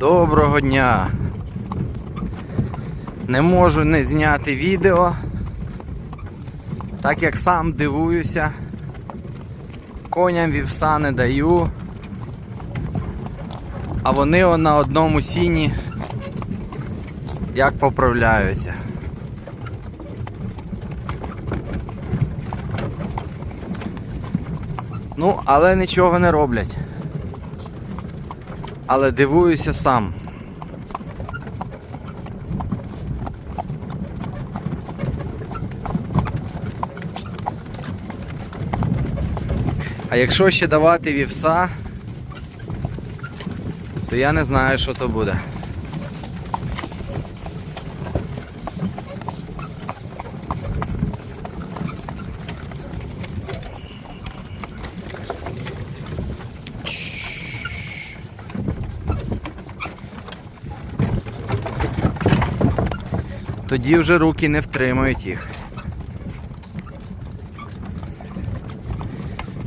Доброго дня! Не можу не зняти відео, так як сам дивуюся. Коням вівса не даю. А вони он на одному сіні як поправляються. Ну, але нічого не роблять. Але дивуюся сам. А якщо ще давати вівса, то я не знаю, що то буде. Тоді вже руки не втримують їх.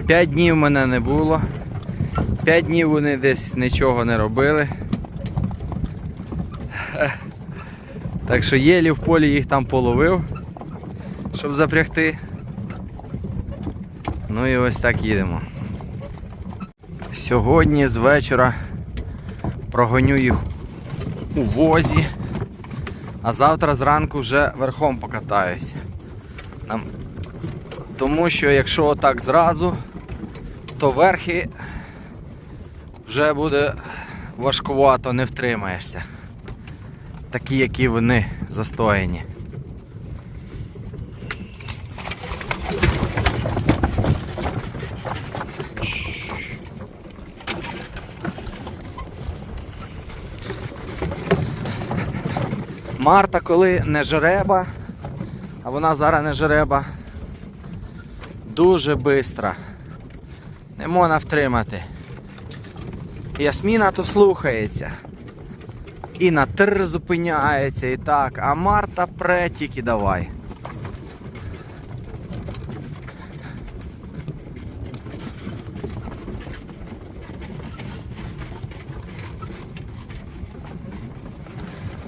П'ять днів мене не було. П'ять днів вони десь нічого не робили. Так що єлі в полі їх там половив, щоб запрягти. Ну і ось так їдемо. Сьогодні з вечора прогоню їх у возі, а завтра зранку вже верхом покатаюсь. Тому що якщо отак зразу, то верхи вже буде важкувато, не втримаєшся. Такі, які вони застояні. Марта, коли не жереба, а вона зараз не жереба, дуже бистра. Не можна втримати. Ясміна то слухається. І на тир зупиняється і так, а Марта пре тільки давай.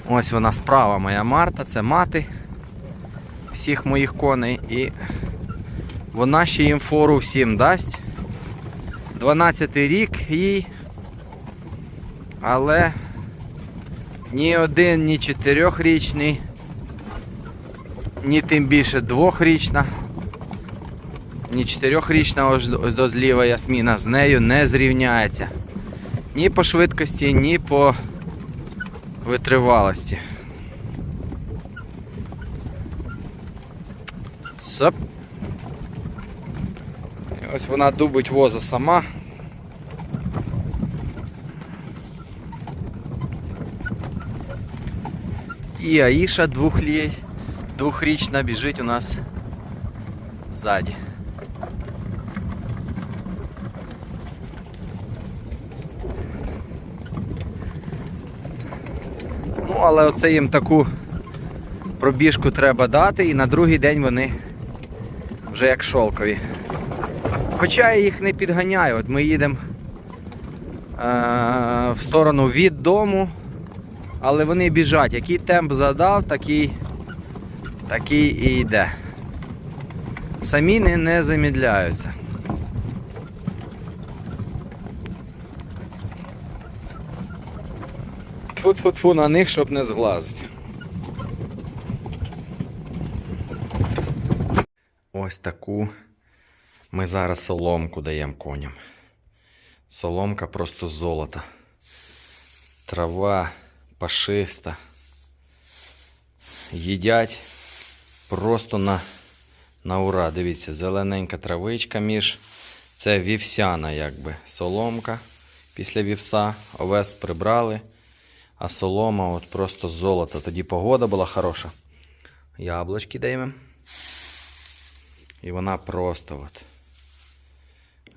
Ось вона справа моя Марта, це мати всіх моїх коней і вона ще їм фору всім дасть. 12 рік їй. Але ні один, ні чотирьохрічний, ні тим більше двохрічна, ні чотирьохрічна ось, до зліва ясміна з нею не зрівняється. Ні по швидкості, ні по витривалості. Соп. І ось вона дубить воза сама. І Аїша двохлі... двохрічна біжить у нас ззаді. Але оце їм таку пробіжку треба дати і на другий день вони вже як шолкові. Хоча я їх не підганяю, от ми їдемо е- в сторону від дому, але вони біжать. Який темп задав, такий, такий і йде. Самі не, не замідляються. Тьфу-тьфу-тьфу на них, щоб не зглазити. Ось таку ми зараз соломку даємо коням. Соломка просто золото. Трава пашиста. Їдять просто на, на ура. Дивіться, зелененька травичка між. Це вівсяна, якби соломка після вівса. Овес прибрали. А солома от просто золото. Тоді погода була хороша. Яблучки даємо. І вона просто от.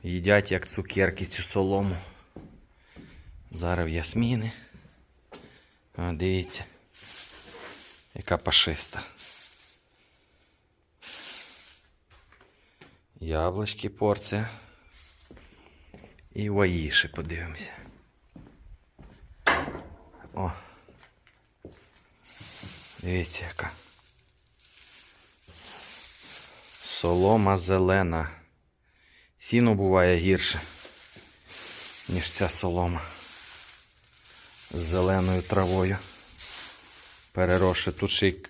Їдять як цукерки цю солому. Зараз ясміни. О, дивіться. Яка пашиста. Яблучки порція. І ваїші подивимося. О. Дивіться, яка. Солома зелена. Сіно буває гірше, ніж ця солома. З зеленою травою. Переросше. Тут ще й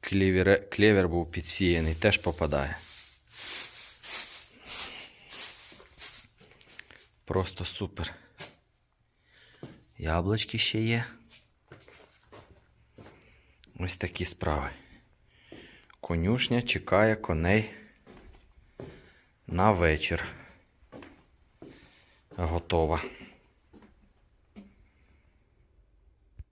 клівер, клевер був підсіяний, теж попадає. Просто супер. Яблучки ще є. Ось такі справи. Конюшня чекає коней на вечір. Готова.